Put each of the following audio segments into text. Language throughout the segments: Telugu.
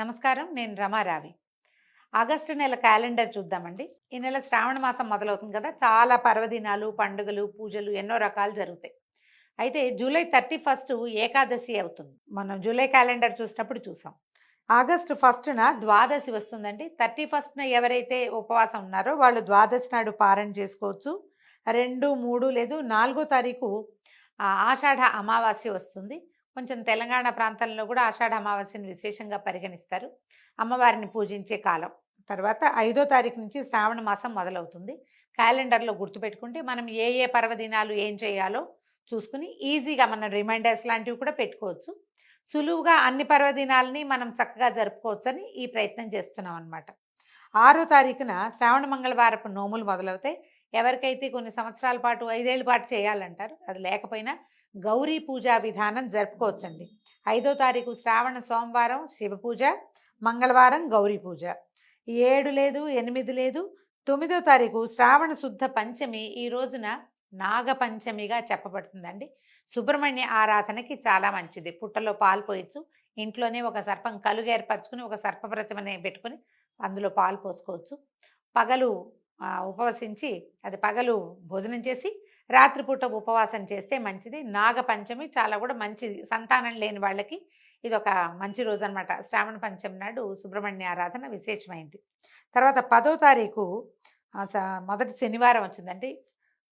నమస్కారం నేను రమారావి ఆగస్టు నెల క్యాలెండర్ చూద్దామండి. ఈ నెల శ్రావణ మాసం మొదలవుతుంది కదా చాలా పర్వదినాలు పండుగలు పూజలు ఎన్నో రకాలు జరుగుతాయి. అయితే జూలై థర్టీ ఫస్ట్ ఏకాదశి అవుతుంది. మనం జూలై క్యాలెండర్ చూసినప్పుడు చూసాం. ఆగస్టు ఫస్ట్న ద్వాదశి వస్తుందండి. థర్టీ ఫస్ట్న ఎవరైతే ఉపవాసం ఉన్నారో వాళ్ళు ద్వాదశి నాడు పారణ చేసుకోవచ్చు. రెండు మూడు లేదు నాలుగో తారీఖు ఆషాఢ అమావాస్య వస్తుంది. కొంచెం తెలంగాణ ప్రాంతంలో కూడా ఆషాఢ అమావాస్యను విశేషంగా పరిగణిస్తారు. అమ్మవారిని పూజించే కాలం. తర్వాత ఐదో తారీఖు నుంచి శ్రావణ మాసం మొదలవుతుంది. క్యాలెండర్లో గుర్తుపెట్టుకుంటే మనం ఏ ఏ పర్వదినాలు ఏం చేయాలో చూసుకుని ఈజీగా మనం రిమైండర్స్ లాంటివి కూడా పెట్టుకోవచ్చు. సులువుగా అన్ని పర్వదినాలని మనం చక్కగా జరుపుకోవచ్చని ఈ ప్రయత్నం చేస్తున్నాం అనమాట ఆరో తారీఖున శ్రావణ మంగళవారపు నోములు మొదలవుతాయి. ఎవరికైతే కొన్ని సంవత్సరాల పాటు ఐదేళ్ళ పాటు చేయాలంటారు అది లేకపోయినా గౌరీ పూజా విధానం జరుపుకోవచ్చండి. ఐదో తారీఖు శ్రావణ సోమవారం శివ పూజ మంగళవారం గౌరీ పూజ. ఏడు లేదు ఎనిమిది లేదు తొమ్మిదో తారీఖు శ్రావణ శుద్ధ పంచమి ఈ రోజున నాగపంచమిగా చెప్పబడుతుందండి. సుబ్రహ్మణ్య ఆరాధనకి చాలా మంచిది. పుట్టలో పాలు పోయచ్చు. ఇంట్లోనే ఒక సర్పం కలుగు ఏర్పరచుకుని ఒక సర్పప్రతిమనే పెట్టుకుని అందులో పాలు పోసుకోవచ్చు. పగలు ఉపవసించి అది పగలు భోజనం చేసి రాత్రిపూట ఉపవాసం చేస్తే మంచిది. నాగపంచమి చాలా కూడా మంచిది. సంతానం లేని వాళ్ళకి ఇది ఒక మంచి రోజు అనమాట శ్రావణ పంచమి నాడు సుబ్రహ్మణ్య ఆరాధన విశేషమైంది. తర్వాత పదో తారీఖు మొదటి శనివారం వచ్చిందండి.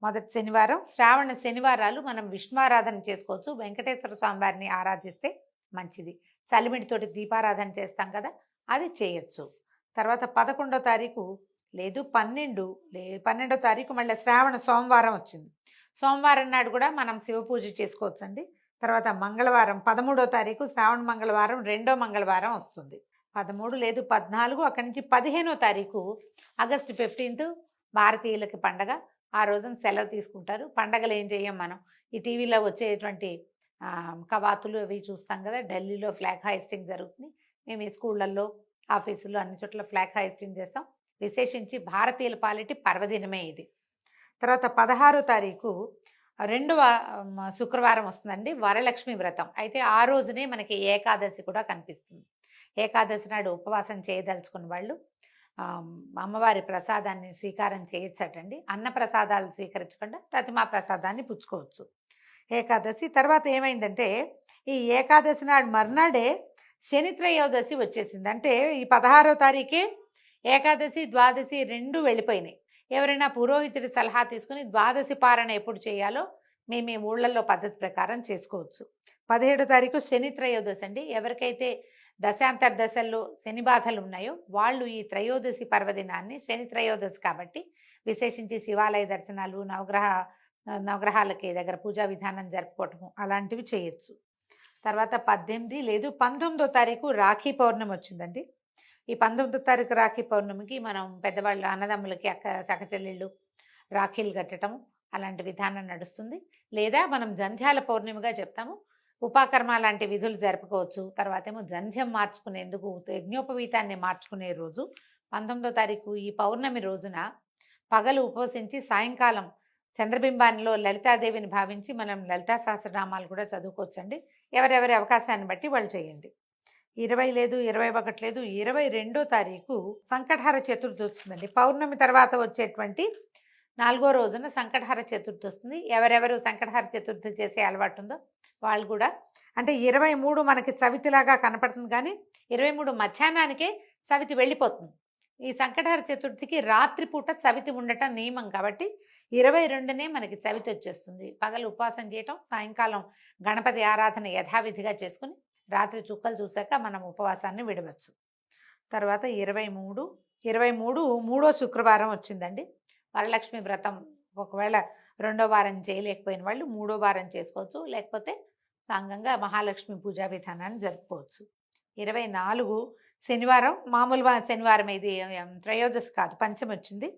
మొదటి శనివారం శ్రావణ శనివారాలు మనం విష్ణువారాధన చేసుకోవచ్చు. వెంకటేశ్వర స్వామివారిని ఆరాధిస్తే మంచిది. చలిమిడితోటి దీపారాధన చేస్తాం కదా అది చేయొచ్చు. తర్వాత పదకొండో తారీఖు లేదు పన్నెండు లే పన్నెండో తారీఖు మళ్ళీ శ్రావణ సోమవారం వచ్చింది. సోమవారం నాడు కూడా మనం శివ పూజ చేసుకోవచ్చు అండి తర్వాత మంగళవారం పదమూడో తారీఖు శ్రావణ మంగళవారం రెండో మంగళవారం వస్తుంది. పదమూడు లేదు పద్నాలుగు అక్కడి నుంచి పదిహేనో తారీఖు ఆగస్టు ఫిఫ్టీన్త్ భారతీయులకి పండగ. ఆ రోజున సెలవు తీసుకుంటారు. పండగలు ఏం చేయం మనం? ఈ టీవీలో వచ్చేటువంటి కవాతులు అవి చూస్తాం కదా ఢిల్లీలో ఫ్లాగ్ హైస్టింగ్ జరుగుతుంది. మేము ఈ స్కూళ్ళల్లో ఆఫీసుల్లో అన్ని చోట్ల ఫ్లాగ్ హైస్టింగ్ చేస్తాం. విశేషించి భారతీయుల పాలిటి పర్వదినమే ఇది. తర్వాత పదహారో తారీఖు రెండవ శుక్రవారం వస్తుందండి వరలక్ష్మి వ్రతం. అయితే ఆ రోజునే మనకి ఏకాదశి కూడా కనిపిస్తుంది. ఏకాదశి నాడు ఉపవాసం చేయదలుచుకున్న వాళ్ళు అమ్మవారి ప్రసాదాన్ని స్వీకారం చేయొచ్చటండి. అన్న ప్రసాదాలు స్వీకరించకుండా ప్రతిమా ప్రసాదాన్ని పుచ్చుకోవచ్చు. ఏకాదశి తర్వాత ఏమైందంటే ఈ ఏకాదశి నాడు మర్నాడే శని త్రయోదశి వచ్చేసింది. అంటే ఈ పదహారో తారీఖే ఏకాదశి ద్వాదశి రెండు వెళ్ళిపోయినాయి. ఎవరైనా పురోహితుడి సలహా తీసుకుని ద్వాదశి పారణ ఎప్పుడు చేయాలో మేము మీ ఊళ్ళల్లో పద్ధతి ప్రకారం చేసుకోవచ్చు. పదిహేడో తారీఖు శని త్రయోదశి అండి. ఎవరికైతే దశాంతర దశల్లో శని బాధలు ఉన్నాయో వాళ్ళు ఈ త్రయోదశి పర్వదినాన్ని శని త్రయోదశి కాబట్టి విశేషించి శివాలయ దర్శనాలు నవగ్రహ నవగ్రహాలకి దగ్గర పూజా విధానం జరుపుకోవటము అలాంటివి చేయొచ్చు. తర్వాత పద్దెనిమిది లేదు పంతొమ్మిదో తారీఖు రాఖీ పౌర్ణమి వచ్చిందండి. ఈ పంతొమ్మిదో తారీఖు రాఖీ పౌర్ణమికి మనం పెద్దవాళ్ళు అన్నదమ్ములకి అక్క చక్కచెల్లెళ్ళు రాఖీలు కట్టడం అలాంటి విధానం నడుస్తుంది. లేదా మనం జంధ్యాల పౌర్ణమిగా చెప్తాము. ఉపాకర్మ లాంటి విధులు జరుపుకోవచ్చు. తర్వాత ఏమో జంధ్యం మార్చుకునేందుకు యజ్ఞోపవీతాన్ని మార్చుకునే రోజు పంతొమ్మిదో తారీఖు ఈ పౌర్ణమి రోజున పగలు ఉపవసించి సాయంకాలం చంద్రబింబాన్లో లలితాదేవిని భావించి మనం లలితా సహస్రనామాలు కూడా చదువుకోవచ్చండి. ఎవరెవరి అవకాశాన్ని బట్టి వాళ్ళు చేయండి. ఇరవై లేదు ఇరవై ఒకటి లేదు ఇరవై రెండో తారీఖు సంకటహర చతుర్థి వస్తుందండి. పౌర్ణమి తర్వాత వచ్చేటువంటి నాలుగో రోజున సంకటహర చతుర్థి వస్తుంది. ఎవరెవరు సంకటహర చతుర్థి చేసే అలవాటు ఉందో వాళ్ళు కూడా. అంటే ఇరవై మూడు మనకి చవితిలాగా కనపడుతుంది కానీ ఇరవై మూడు మధ్యాహ్నానికే చవితి వెళ్ళిపోతుంది. ఈ సంకటహర చతుర్థికి రాత్రిపూట చవితి ఉండటం నియమం కాబట్టి ఇరవై రెండునే మనకి చవితి వచ్చేస్తుంది పగలు ఉపవాసం చేయటం సాయంకాలం గణపతి ఆరాధన యథావిధిగా చేసుకుని రాత్రి చుక్కలు చూశాక మనం ఉపవాసాన్ని విడవచ్చు. తర్వాత ఇరవై మూడు ఇరవై మూడు మూడో శుక్రవారం వచ్చిందండి. వరలక్ష్మి వ్రతం ఒకవేళ రెండో వారం చేయలేకపోయిన వాళ్ళు మూడో వారం చేసుకోవచ్చు. లేకపోతే సాంగంగా మహాలక్ష్మి పూజా విధానాన్ని జరుపుకోవచ్చు. ఇరవై నాలుగు శనివారం మామూలుగా శనివారం ఇది త్రయోదశి కాదు పంచమి వచ్చింది.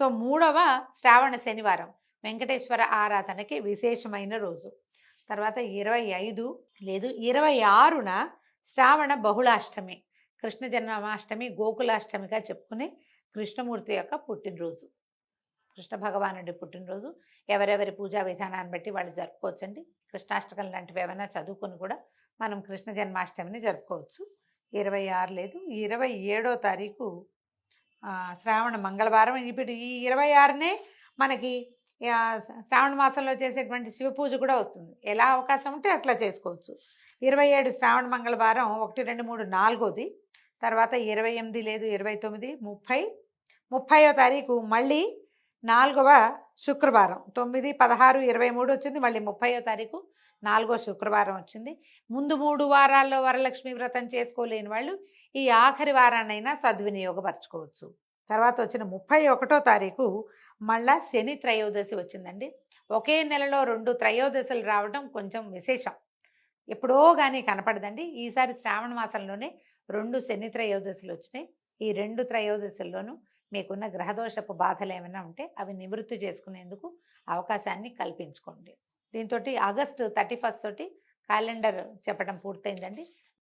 సో మూడవ శ్రావణ శనివారం వెంకటేశ్వర ఆరాధనకి విశేషమైన రోజు. తర్వాత ఇరవై ఐదు లేదు ఇరవై ఆరున శ్రావణ బహుళాష్టమి కృష్ణ జన్మాష్టమి గోకులాష్టమిగా చెప్పుకునే కృష్ణమూర్తి యొక్క పుట్టినరోజు. కృష్ణ భగవానుడి పుట్టినరోజు. ఎవరెవరి పూజా విధానాన్ని బట్టి వాళ్ళు జరుపుకోవచ్చండి. కృష్ణాష్టకం లాంటివి ఏమైనా చదువుకొని కూడా మనం కృష్ణ జన్మాష్టమిని జరుపుకోవచ్చు. ఇరవై ఆరు లేదు ఇరవై ఏడో తారీఖు శ్రావణ మంగళవారం. ఇప్పుడు ఈ ఇరవై ఆరునే మనకి శ్రావణ మాసంలో చేసేటువంటి శివ పూజ కూడా వస్తుంది. ఎలా అవకాశం ఉంటే అట్లా చేసుకోవచ్చు. ఇరవై ఏడు శ్రావణ మంగళవారం ఒకటి రెండు మూడు నాలుగోది తర్వాత ఇరవై ఎనిమిది లేదు ఇరవై తొమ్మిది ముప్పై ముప్పైయో తారీఖు మళ్ళీ నాలుగవ శుక్రవారం. తొమ్మిది పదహారు ఇరవై మూడు వచ్చింది మళ్ళీ ముప్పైవ తారీఖు నాలుగో శుక్రవారం వచ్చింది. ముందు మూడు వారాల్లో వరలక్ష్మి వ్రతం చేసుకోలేని వాళ్ళు ఈ ఆఖరి వారాన్నైనా సద్వినియోగపరచుకోవచ్చు. తర్వాత వచ్చిన ముప్పై ఒకటో తారీఖు మళ్ళా శని త్రయోదశి వచ్చిందండి. ఒకే నెలలో రెండు త్రయోదశులు రావడం కొంచెం విశేషం. ఎప్పుడో కానీ కనపడదండి. ఈసారి శ్రావణ మాసంలోనే రెండు శని త్రయోదశులు వచ్చినాయి. ఈ రెండు త్రయోదశుల్లోనూ మీకున్న గ్రహదోషపు బాధలు ఏమైనా ఉంటే అవి నివృత్తి చేసుకునేందుకు అవకాశాన్ని కల్పించుకోండి. దీంతో ఆగస్టు థర్టీ ఫస్ట్ తోటి క్యాలెండర్ చెప్పడం పూర్తయిందండి.